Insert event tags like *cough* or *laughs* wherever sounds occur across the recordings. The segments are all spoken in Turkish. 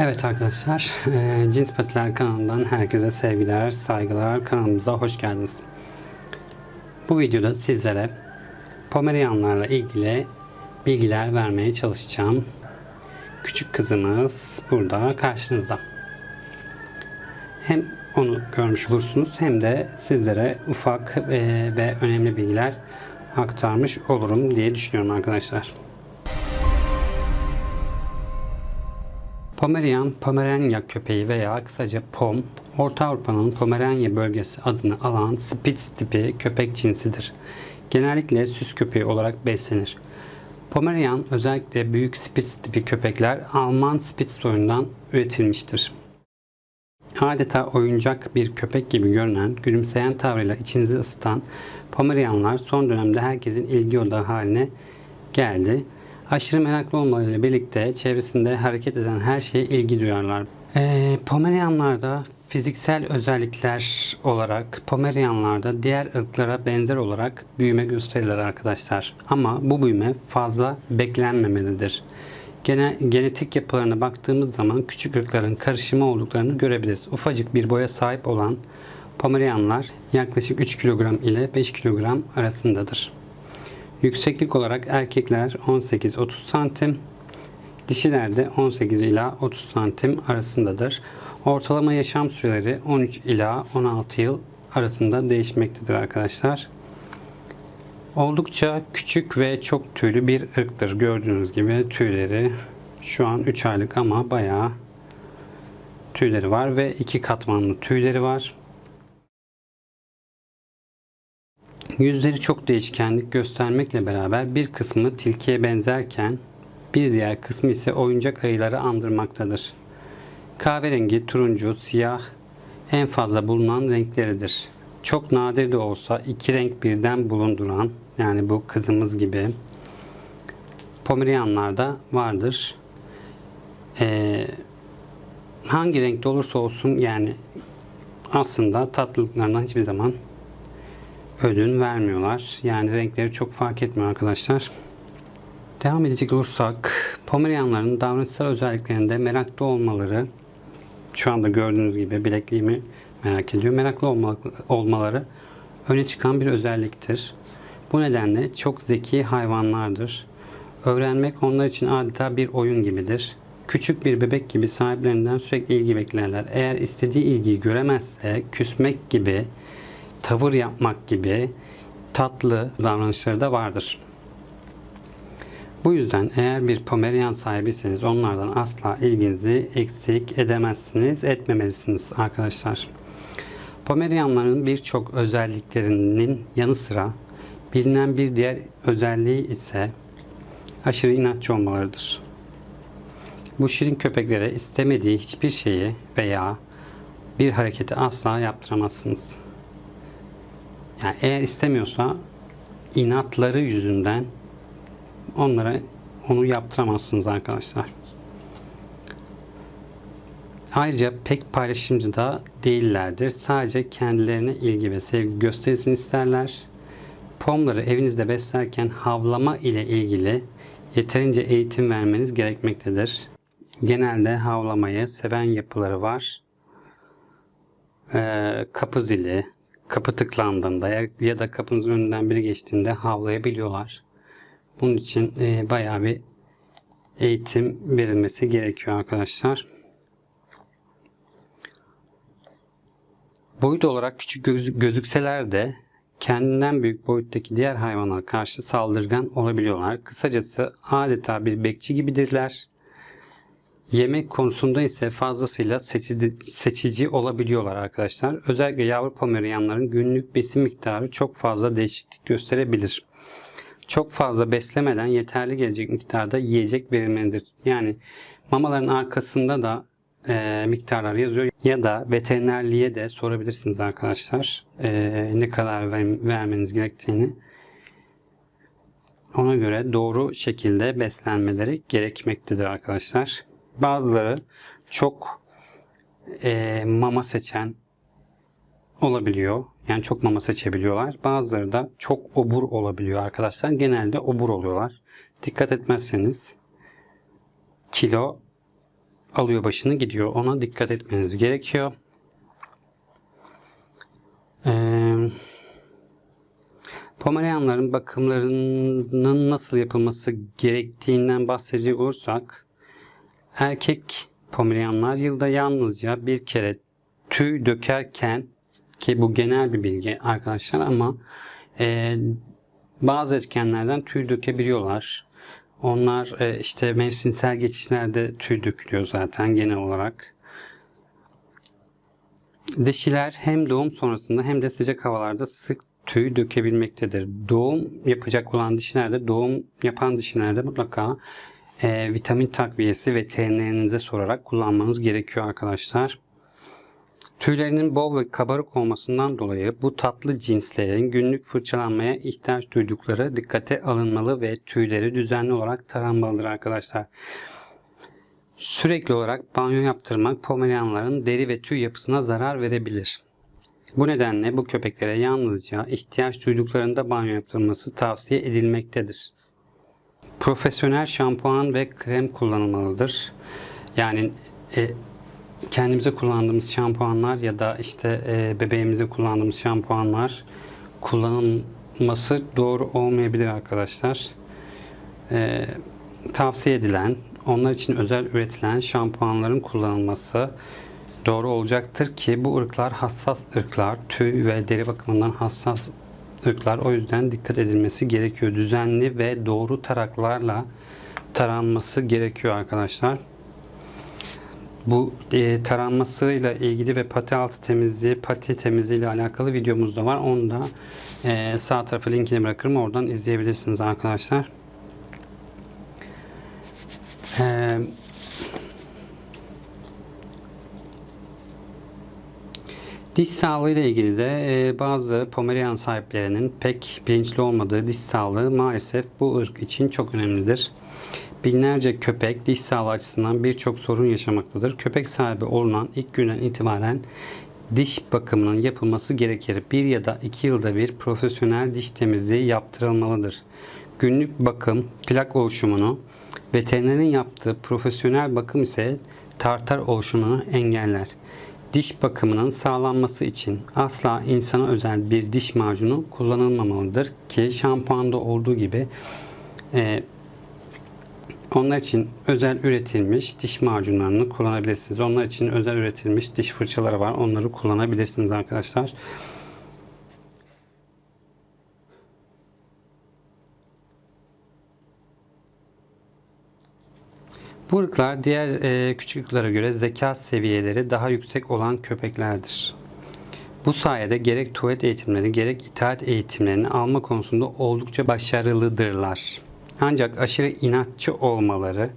Evet arkadaşlar, eee, Cins Patiler kanalından herkese sevgiler, saygılar. Kanalımıza hoş geldiniz. Bu videoda sizlere Pomeriyanlarla ilgili bilgiler vermeye çalışacağım. Küçük kızımız burada karşınızda. Hem onu görmüş olursunuz hem de sizlere ufak eee, ve önemli bilgiler aktarmış olurum diye düşünüyorum arkadaşlar. Pomerian, Pomeranya köpeği veya kısaca POM, Orta Avrupa'nın Pomeranya bölgesi adını alan Spitz tipi köpek cinsidir. Genellikle süs köpeği olarak beslenir. Pomerian özellikle büyük Spitz tipi köpekler Alman Spitz soyundan üretilmiştir. Adeta oyuncak bir köpek gibi görünen, gülümseyen tavrıyla içinizi ısıtan Pomerianlar son dönemde herkesin ilgi odağı haline geldi. Aşırı meraklı olmalarıyla birlikte çevresinde hareket eden her şeye ilgi duyarlar. Ee, Pomerianlarda fiziksel özellikler olarak Pomerianlarda diğer ırklara benzer olarak büyüme gösterirler arkadaşlar. Ama bu büyüme fazla beklenmemelidir. Gene, genetik yapılarına baktığımız zaman küçük ırkların karışımı olduklarını görebiliriz. Ufacık bir boya sahip olan Pomerianlar yaklaşık 3 kilogram ile 5 kilogram arasındadır. Yükseklik olarak erkekler 18-30 santim, dişiler de 18 ila 30 santim arasındadır. Ortalama yaşam süreleri 13 ila 16 yıl arasında değişmektedir arkadaşlar. Oldukça küçük ve çok tüylü bir ırktır. Gördüğünüz gibi tüyleri şu an 3 aylık ama bayağı tüyleri var ve iki katmanlı tüyleri var. Yüzleri çok değişkenlik göstermekle beraber bir kısmı tilkiye benzerken bir diğer kısmı ise oyuncak ayıları andırmaktadır. Kahverengi, turuncu, siyah en fazla bulunan renkleridir. Çok nadir de olsa iki renk birden bulunduran yani bu kızımız gibi Pomeriyanlarda vardır. Ee, hangi renkte olursa olsun yani aslında tatlılıklarından hiçbir zaman ödün vermiyorlar. Yani renkleri çok fark etmiyor arkadaşlar. Devam edecek olursak Pomeriyanların davranışsal özelliklerinde meraklı olmaları şu anda gördüğünüz gibi bilekliğimi merak ediyor. Meraklı olma, olmaları öne çıkan bir özelliktir. Bu nedenle çok zeki hayvanlardır. Öğrenmek onlar için adeta bir oyun gibidir. Küçük bir bebek gibi sahiplerinden sürekli ilgi beklerler. Eğer istediği ilgiyi göremezse küsmek gibi, tavır yapmak gibi tatlı davranışları da vardır. Bu yüzden eğer bir Pomerian sahibiyseniz onlardan asla ilginizi eksik edemezsiniz, etmemelisiniz arkadaşlar. Pomerianların birçok özelliklerinin yanı sıra bilinen bir diğer özelliği ise aşırı inatçı olmalarıdır. Bu şirin köpeklere istemediği hiçbir şeyi veya bir hareketi asla yaptıramazsınız. Yani eğer istemiyorsa inatları yüzünden onlara onu yaptıramazsınız arkadaşlar. Ayrıca pek paylaşımcı da değillerdir. Sadece kendilerine ilgi ve sevgi gösterisini isterler. Pomları evinizde beslerken havlama ile ilgili yeterince eğitim vermeniz gerekmektedir. Genelde havlamayı seven yapıları var. Ee, kapı zili, kapı tıklandığında ya, da kapınızın önünden biri geçtiğinde havlayabiliyorlar. Bunun için e, bayağı bir eğitim verilmesi gerekiyor arkadaşlar. Boyut olarak küçük göz- gözükseler de kendinden büyük boyuttaki diğer hayvanlara karşı saldırgan olabiliyorlar. Kısacası adeta bir bekçi gibidirler. Yemek konusunda ise fazlasıyla seçici, olabiliyorlar arkadaşlar. Özellikle yavru pomeriyanların günlük besin miktarı çok fazla değişiklik gösterebilir. Çok fazla beslemeden yeterli gelecek miktarda yiyecek verilmelidir. Yani mamaların arkasında da e, miktarlar yazıyor ya da veterinerliğe de sorabilirsiniz arkadaşlar e, ne kadar ver- vermeniz gerektiğini. Ona göre doğru şekilde beslenmeleri gerekmektedir arkadaşlar. Bazıları çok e, mama seçen olabiliyor. Yani çok mama seçebiliyorlar. Bazıları da çok obur olabiliyor arkadaşlar. Genelde obur oluyorlar. Dikkat etmezseniz kilo alıyor başını gidiyor. Ona dikkat etmeniz gerekiyor. Ee, Pomeranianların bakımlarının nasıl yapılması gerektiğinden bahsedecek olursak erkek Pomeranianlar yılda yalnızca bir kere tüy dökerken ki bu genel bir bilgi arkadaşlar ama e, bazı etkenlerden tüy dökebiliyorlar. Onlar e, işte mevsimsel geçişlerde tüy dökülüyor zaten genel olarak. Dişiler hem doğum sonrasında hem de sıcak havalarda sık tüy dökebilmektedir. Doğum yapacak olan dişilerde, doğum yapan dişilerde mutlaka e, vitamin takviyesi veterinerinize sorarak kullanmanız gerekiyor arkadaşlar. Tüylerinin bol ve kabarık olmasından dolayı bu tatlı cinslerin günlük fırçalanmaya ihtiyaç duydukları dikkate alınmalı ve tüyleri düzenli olarak taranmalıdır arkadaşlar. Sürekli olarak banyo yaptırmak Pomerianların deri ve tüy yapısına zarar verebilir. Bu nedenle bu köpeklere yalnızca ihtiyaç duyduklarında banyo yaptırılması tavsiye edilmektedir. Profesyonel şampuan ve krem kullanılmalıdır. Yani e, kendimize kullandığımız şampuanlar ya da işte e, bebeğimize kullandığımız şampuanlar kullanılması doğru olmayabilir arkadaşlar. E, tavsiye edilen, onlar için özel üretilen şampuanların kullanılması doğru olacaktır ki bu ırklar hassas ırklar, tüy ve deri bakımından hassas ırklar. O yüzden dikkat edilmesi gerekiyor. Düzenli ve doğru taraklarla taranması gerekiyor arkadaşlar. Bu e, taranmasıyla ilgili ve pati altı temizliği, pati temizliği ile alakalı videomuz da var. Onu da e, sağ tarafa linkini bırakırım. Oradan izleyebilirsiniz arkadaşlar. Diş sağlığı ile ilgili de e, bazı Pomerian sahiplerinin pek bilinçli olmadığı diş sağlığı maalesef bu ırk için çok önemlidir. Binlerce köpek diş sağlığı açısından birçok sorun yaşamaktadır. Köpek sahibi olunan ilk günden itibaren diş bakımının yapılması gerekir. Bir ya da iki yılda bir profesyonel diş temizliği yaptırılmalıdır. Günlük bakım, plak oluşumunu, veterinerin yaptığı profesyonel bakım ise tartar oluşumunu engeller. Diş bakımının sağlanması için asla insana özel bir diş macunu kullanılmamalıdır ki şampuanda olduğu gibi e, onlar için özel üretilmiş diş macunlarını kullanabilirsiniz. Onlar için özel üretilmiş diş fırçaları var. Onları kullanabilirsiniz arkadaşlar. Bu ırklar diğer e, küçük ırklara göre zeka seviyeleri daha yüksek olan köpeklerdir. Bu sayede gerek tuvalet eğitimleri gerek itaat eğitimlerini alma konusunda oldukça başarılıdırlar. Ancak aşırı inatçı olmaları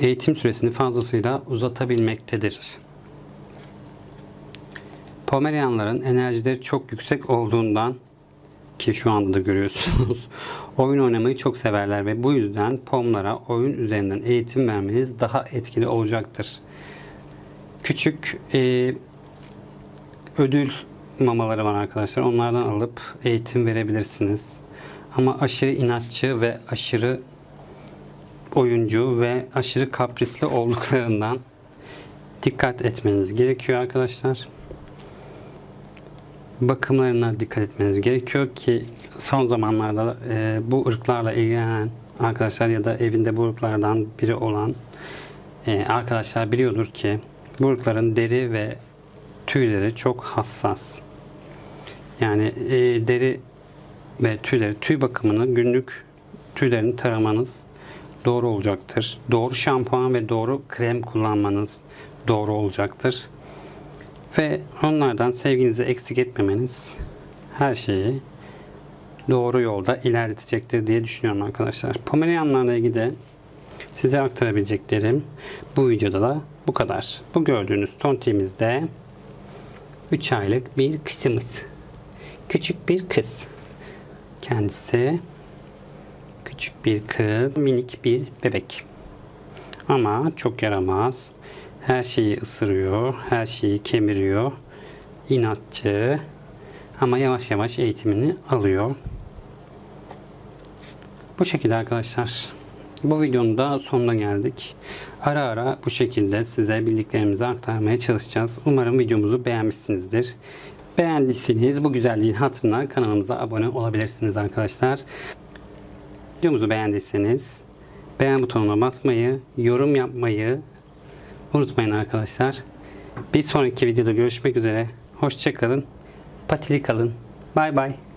eğitim süresini fazlasıyla uzatabilmektedir. Pomerianların enerjileri çok yüksek olduğundan ki şu anda da görüyorsunuz. *laughs* oyun oynamayı çok severler ve bu yüzden pomlara oyun üzerinden eğitim vermeniz daha etkili olacaktır. Küçük e, ödül mamaları var arkadaşlar. Onlardan alıp eğitim verebilirsiniz. Ama aşırı inatçı ve aşırı oyuncu ve aşırı kaprisli olduklarından dikkat etmeniz gerekiyor arkadaşlar bakımlarına dikkat etmeniz gerekiyor ki son zamanlarda e, bu ırklarla ilgilenen arkadaşlar ya da evinde bu ırklardan biri olan e, arkadaşlar biliyordur ki bu ırkların deri ve tüyleri çok hassas. Yani e, deri ve tüyleri, tüy bakımını günlük tüylerini taramanız doğru olacaktır. Doğru şampuan ve doğru krem kullanmanız doğru olacaktır. Ve onlardan sevginizi eksik etmemeniz her şeyi doğru yolda ilerletecektir diye düşünüyorum arkadaşlar. Pomerianlarla ilgili de size aktarabileceklerim bu videoda da bu kadar. Bu gördüğünüz tontiğimizde 3 aylık bir kızımız. Küçük bir kız. Kendisi küçük bir kız, minik bir bebek. Ama çok yaramaz. Her şeyi ısırıyor, her şeyi kemiriyor. İnatçı ama yavaş yavaş eğitimini alıyor. Bu şekilde arkadaşlar. Bu videonun da sonuna geldik. Ara ara bu şekilde size bildiklerimizi aktarmaya çalışacağız. Umarım videomuzu beğenmişsinizdir. Beğendiyseniz bu güzelliğin hatırına kanalımıza abone olabilirsiniz arkadaşlar. Videomuzu beğendiyseniz beğen butonuna basmayı, yorum yapmayı unutmayın arkadaşlar. Bir sonraki videoda görüşmek üzere. Hoşçakalın. Patili kalın. Bay bay.